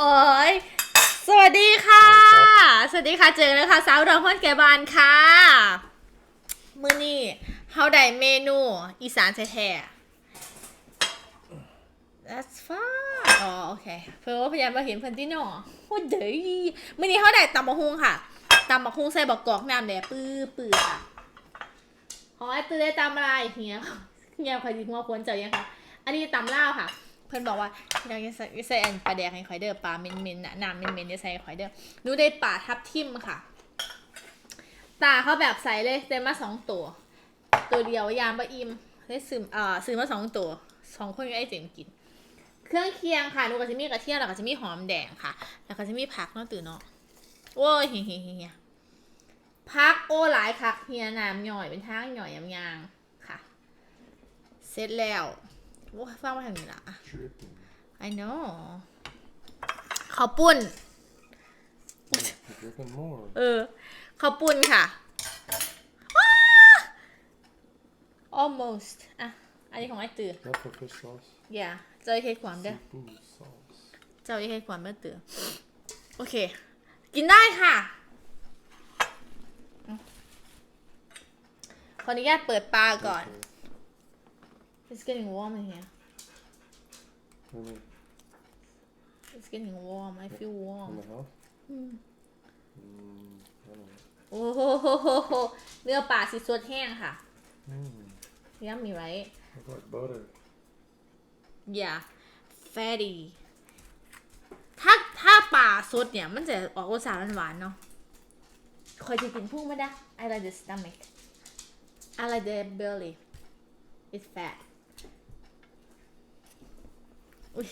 โอ้ยสวัสดีค่ะ สวัสดีค่ะ เจอแล้วค่ะสาวดอกพอนแกบานค่ะ มื้อนี้เฮาได้เมนู อีสานแท้ๆ that's fine อ๋อโอเค เพิ่นว่าพยายามมาเห็นเพิ่นที่หนอโคตรเดยมื้อนี้เฮาได้ตำบักฮุงค่ะตำบักฮุงใส่บักกอกน้ำแดงปื้อปื้อค่ะของไอ้ตื้อได้ตำอะไรเฮียเฮียใครจิหัวควรเจอยังคะอันนี้ตำลาวค่ะ เพิ่อนบอกว่าอยากจะใส่ใส่อันปลาแดกให้ข่อยเด้อปลาเม็นๆน่ะน้ำเม็นๆจะใส่ให้ข่อยเด้อหนูได้ปลาทับทิมค่ะ ตาเขาแบบใส่เลยเต็มมาสองตัว ตัวเดียวยามบะอิมได้ซื้ออ่าซื้อมาสองตัวสองคนก็ไอ้เจ๋งกิน เครื่องเคียงค่ะหนูก็จะมีกระเทียมแล้วก็จะมีหอมแดงค่ะ แล้วก็จะมีผักเนาะตื่นเนาะโอ้ยเฮียเฮียเฮียพักโอ้หลายคักเฮียน้ำหน่อยเป็นทางหน่อยยำยางค่ะ เสร็จแล้ว โอ้ยฟังมาทางนี้ละอะ Dripping. I know ข้าวปุ้น You're dripping more. เออข้าวปุ้นค่ะว้า almost อะ อันนี้ของไอ้ตื่อ Is that for fish sauce? อย่าเจ้าไอ้เค้กความเด้อ Seafood sauce. เจ้าไอ้เค้กความเด้อตื่อโอเค กินได้ค่ะอืมขออนุญาตเปิดปลาก่อน Okay. It's getting warm in here I mean, it's getting warm I feel in warm the house? อืม Mm, I don't know. โอ้โหเนื้อปลาสีสดแห้งค่ะ Mm, ย่ำมีไร it's like butter. yeah fatty ถ้าถ้าปลาสดเนี่ย มันจะออกรสชาติหวานๆเนาะคอยจะกินพุ่งไม่ได้ I like the stomach I like the belly it's fat อุ้ย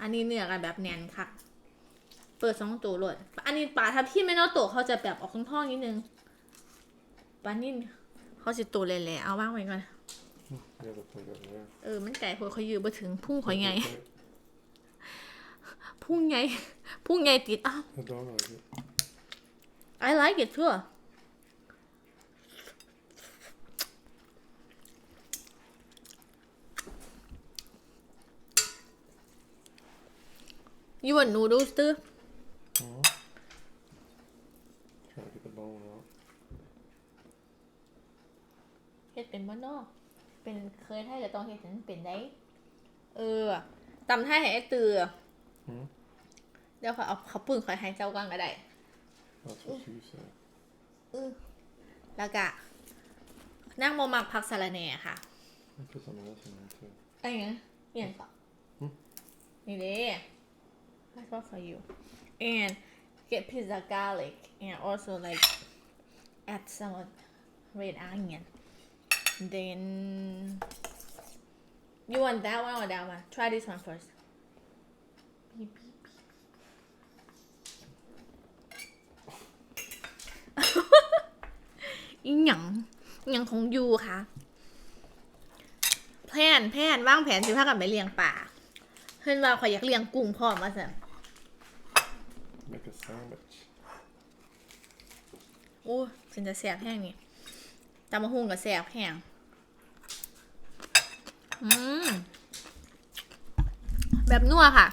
อันนี้เนื้อกันแบบแน่นค่ะ เปิดสองตัวเลยอันนี้ปลาทับที่ไม่เนอตัวเขาจะแบบออกท่องๆนิดนึงปลานิ่นเขาจะตัวเละๆเอาว่างไว้ก่อน You have a plate over there. เออมันไก่หัวเขายืมมาถึงพุ่งข่อยไง Okay. พุ่งไงพุ่งไงติดอ้าว The dog like it. I like it too You want noodles too Mm. Trying to get the bone out. เฮ็ดเป็นบ้านนอกเป็นเคยให้กับตองเฮ็ดถึงเป็นได้เออตำให้ให้ไอ้เตือหืมเดี๋ยวขอยเอาข้าวปุ้นขอยให้เจ้ากันก็ได้ That's what she said. แล้วก็นั่งโมมักผักสะระแหน่ค่ะ I put some of this in there too. ไอ้เงี้ยเปลี่ยนต่อหืมนี่เด้ That's what for you and get pizza garlic and also like add some red onion then you want that one or that one try this one first beep beep beep อีหยังอีหยังของยูค่ะแผนแผนว่างแผนสิพากันไปเลี้ยงป่าเพิ่นว่าขอยอยากเลี้ยงกุ้งพร้อมาซั่น โอ้ฉันจะแสบแห้งนี่ตำมะฮุ่งกับแสบแห้งอืมแบบนัวค่ะ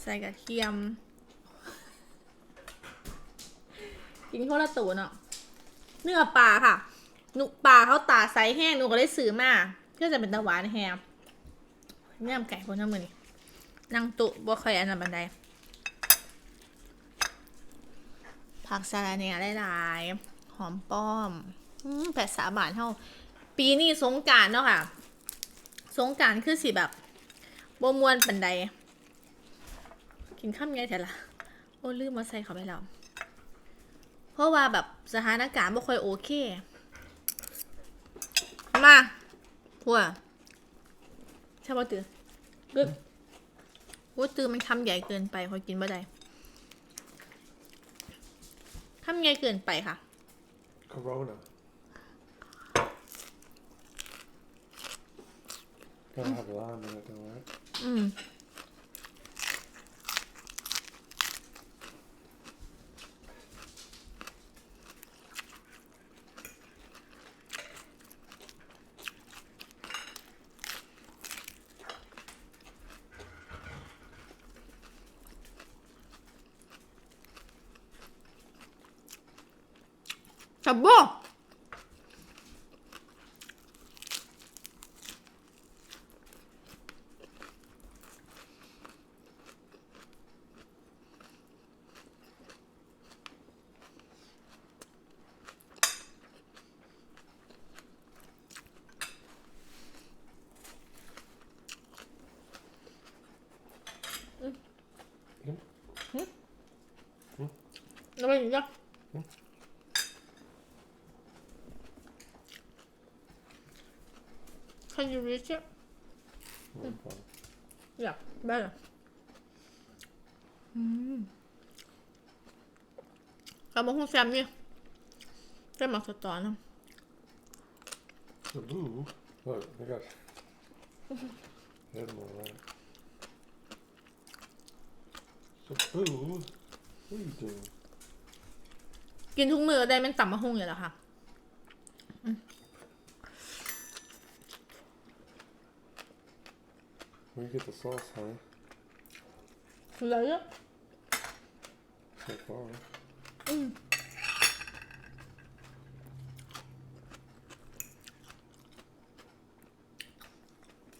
ใส่กระเทียม กินข้าวละตูนอะเนื้อปลาค่ะ หนุปลาเขาตาไซส์แห้งหนูก็ได้ซื้อมาเพื่อจะเป็นตะหวานแห้งเนี่ยไก่คนน้ำมือนี่นั่งตุบ่ค่อยอันนั้นบันไดผักสะระแหน่หลายๆหอมป้อมอืมแปดสาบาทเท่า ปีนี้สงการเนาะค่ะ สงการคือสิแบบบ่มวนปันใดกินข้ามไงแต่ละโอ้ลืมมาใส่เขาไปแล้ว เพราะว่าแบบสถานการณ์ไม่ค่อยโอเค มาหัวใช่ป่ะตือกึกว่าตือมันคำใหญ่เกินไปพอกินบ่ได้คำใหญ่เกินไปค่ะ Corona. Gotta have lime in it though, right? อืม สับบ่แล้วไปอีกจ้ะ Can you reach it? No problem. Yeah, better. อืมกระบอกหุ้งแซมนี่แซมหมักสตอนะ The blue. Look, I got. Head more right. So boo, what are you doing? กินทุกมื้อได้แมันต่ำมะฮุ่งอยู่แล้วค่ะ Where you get the sauce, honey? เลยอะ So far. อืม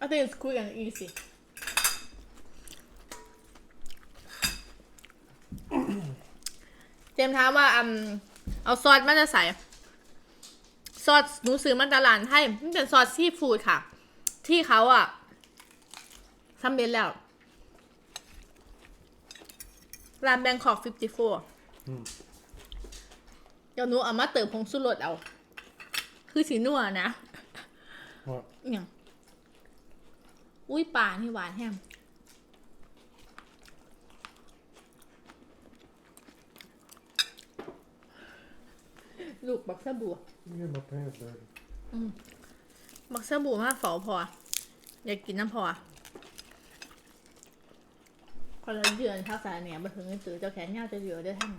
I think it's quick and easy เจมส์ถามว่าอืมเอาซอสมันจะใส่ ซอสหนูซื้อมันตลาดให้มันเป็นซอสซีฟู้ดค่ะ ที่เขาอะ ทำเร็จแล้วร้านแบงคอก54อืมเดี๋ยวหนูเอามาเติมผงสุรสเอา คือสีนัวนะ What? เนี่ยอุ้ยป่านี่หวานแฮมลูกบักสบู่ You get my pants dirty. บักสบู่มากฝอพอ อยากกินน้ำพอ คนเราเดือนข้าวสารเนี่ยมาถึงจะตื่นเจ้าแขนยาวจะเหลือได้ทั้ง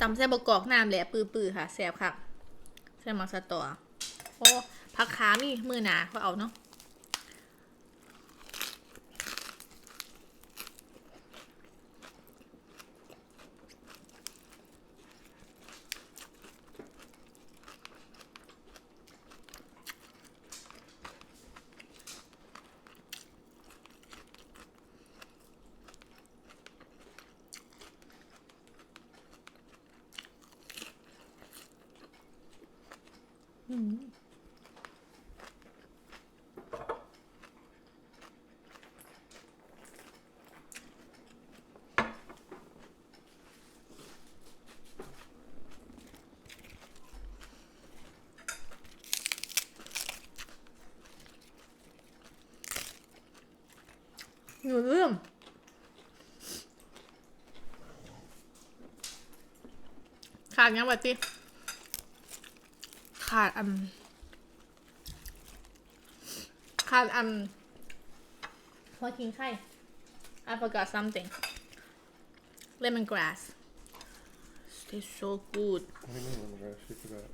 ตำแซ่บกอกน้ำแหละปื้อๆค่ะแซ่บค่ะแซ่บมักสตอโอ้ผักขามีมือหนาเขาเอาเนาะ หนูเรื่องขาดยังบัดจิ ขาดอันขาดอันพอกินไข่ I forgot something lemongrass tastes so good What do you mean, lemongrass? You forgot.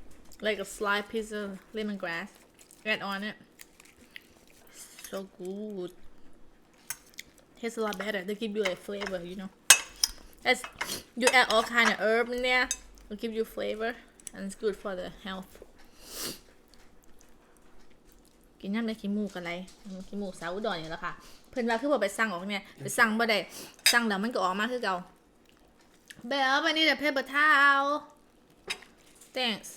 like a sliced piece of lemongrass add on it so good tastes a lot better they give you a flavor you know as you add all kind of herb in there will give you flavor and it's good for the health กินน้ำได้ขี้มูกอะไรขี้มูกสาวอุดรอยู่แล้วค่ะ เพิ่นว่าคือบ่ไปสั่งออกเนี่ยไปสั่งบ่ได้สั่งแล้วมันก็ออกมาคือเก่าเบลไปนี่แต่เพเปอร์ทา thanks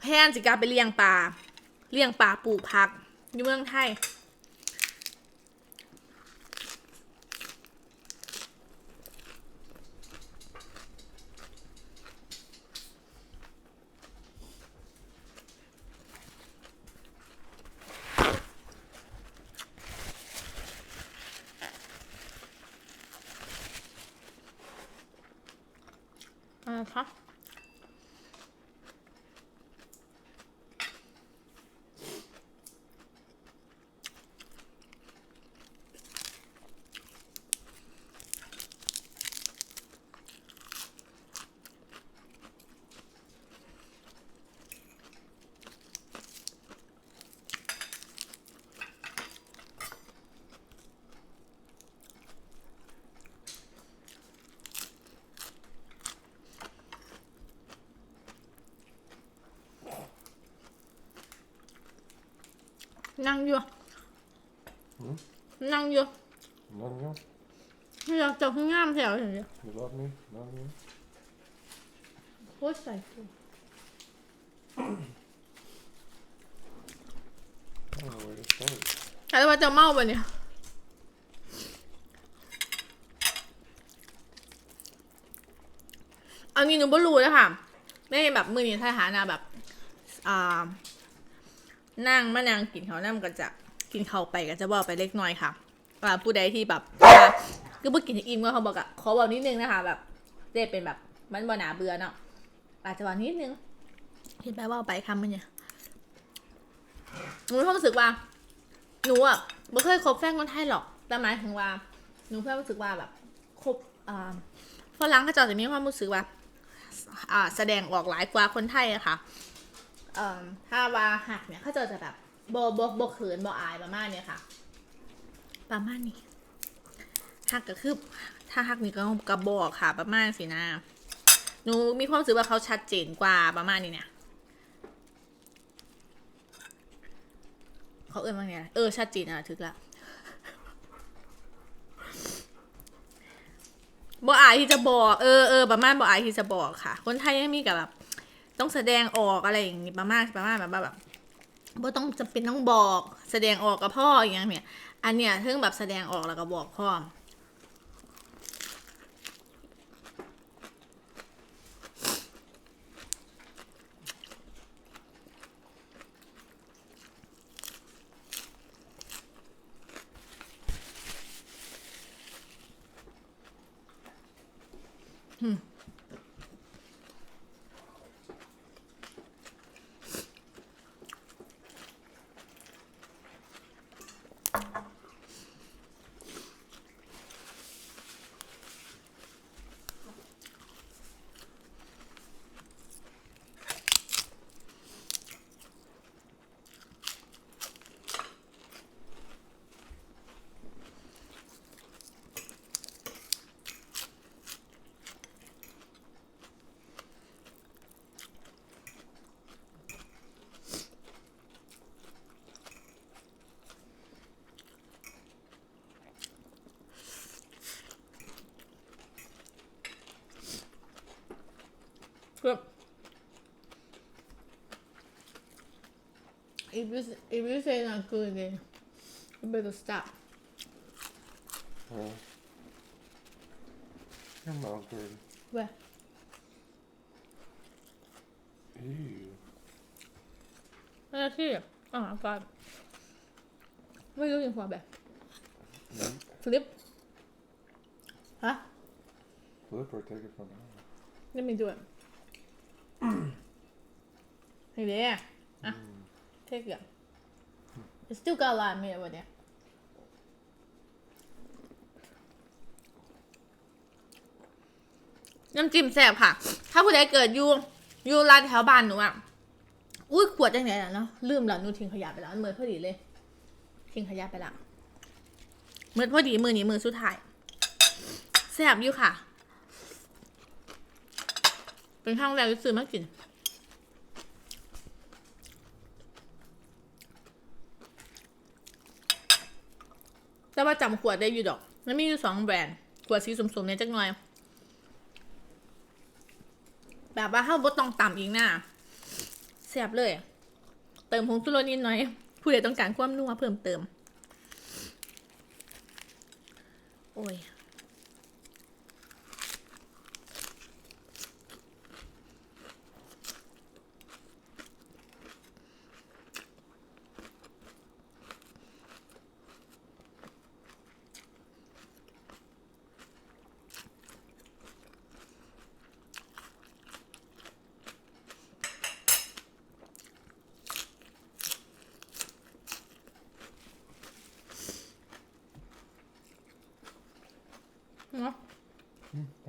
แพนสิกลับไปเลี้ยงปลาเลี้ยงปลาปลูกผักอยู่เมืองไทย อะไรคะ นั่งอยู่หืม นั่งอยู่ None of you? ไม่อยากจับข้างงามแถวอย่างเดียว You love me? None of you? โคตรใส่ฟู I don't know where to start. แต่ว่าจะเมาปะเนี่ยเอางี้หนูบ่รู้เลยค่ะในแบบมือนี้ทหารนะแบบ อ่า นั่งมานั่งกินเขาวนั่งก็จะกินเขาวไปก็จะบอกไปเล็กน้อยค่ะว่าผู้ใดที่แบบก็เพิ่งกินอิ่มก็เขาบอกอะขอบอกนิดนึงนะคะ แบบเจะเป็นแบบมันบ่หนาเบื่อเนาะอาจจะบอกนิดนึงเห็นไปว่าไปคำมันเนี่ยหนูมีความรู้สึกว่า หนูอะไม่เคยคบแฟนคนไทยหรอก แต่หมายถึงว่า หนูแค่รู้สึกว่าแบบคบอ่าฝรั่งเขาจะมีความรู้สึกว่า อ่า แสดงออกหลายกว่าคนไทยอะค่ะ เอ่อถ้าว่าหักเนี่ยเขาจะจะแบบโบโบโบเขินโบอายประมาณเนี้ยค่ะ ประมาณนี้หักก็คือถ้าหักนี่ก็กระบอกค่ะ ประมาณสินะหนูมีความรู้สึกว่าเขาชัดเจนกว่าประมาณนี้เนี่ยเขาเอ่ยว่าไงเออชัดเจนอะถึกละบ่อายที่จะบอก เออเออประมาณบ่อายที่จะบอกค่ะ คนไทยยังมีกับแบบ ต้องแสดงออกอะไรอย่างงี้ประมาณประมาณแบบว่าแบบบ่ต้องจำเป็นต้องบอกแสดงออกกับพ่ออย่างเงี้ยเนี่ยอันเนี้ยถึงแบบแสดงออกแล้วก็บอกพ่อ If you if you say not good, then you better stop. Yeah. Your mouth's dirty. Where? Ew. หน้าที่อ่าฟาดไม่รู้ยังฟาแบบ Eat. ฟลิปฮะ Flip or take it from now. Let me do it เฮ้ยเดี๋ยวอะ take it It's still got a lot of meat over there น้ำจิ้มแซ่บค่ะ ถ้าผู้ใดเกิดอยู่อยู่ร้านแถวบ้านหนูอะ อุ้ยขวดจังไหนล่ะเนาะ ลืมแล้วหนูทิ้งขยะไปแล้วมือพอดีเลย ทิ้งขยะไปละมือพอดีมือนี้มือสุดท้าย แซ่บอยู่ค่ะ เป็นครั้งแรกที่ซื้อมากิน แต่ว่าจำขวดได้อยู่ดอก มันมีอยู่สองแบรนด์ ขวดสีสมๆเนี่ยจักหน่อย แบบว่าเข้าบดตองต่ำอีกหน้าเสียบเลย เติมผงชูรสนิดหน่อย ผู้ใดต้องการความนัวเพิ่มเติม โอ้ย เนาะ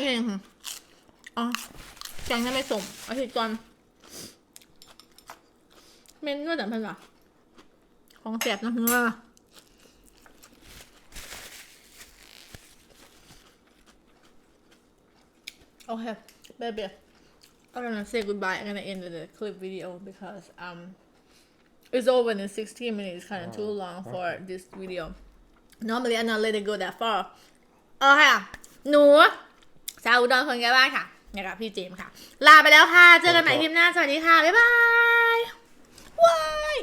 องมันอยู่ยังไงมือก่อนหนูเห็นยังเหรอมันเกิดอะไรขึ้นอ๋อแกงทำไมสมอาทิตย์ก่อนเมนก็แต่เพิ่นว่ะของแสบนะเฮือโอเค baby I'm gonna say goodbye I'm gonna end the clip video because um it's over in 16 minutes kind of too Oh, long for okay. this video normally I not let it go that far โอเคค่ะหนู สาวอุดรคนแก่บ้านค่ะเนี่ยกับพี่เจมส์ค่ะ ลาไปแล้วค่ะ เจอกันใหม่คลิปหน้า สวัสดีค่ะ บ๊ายบายว้าย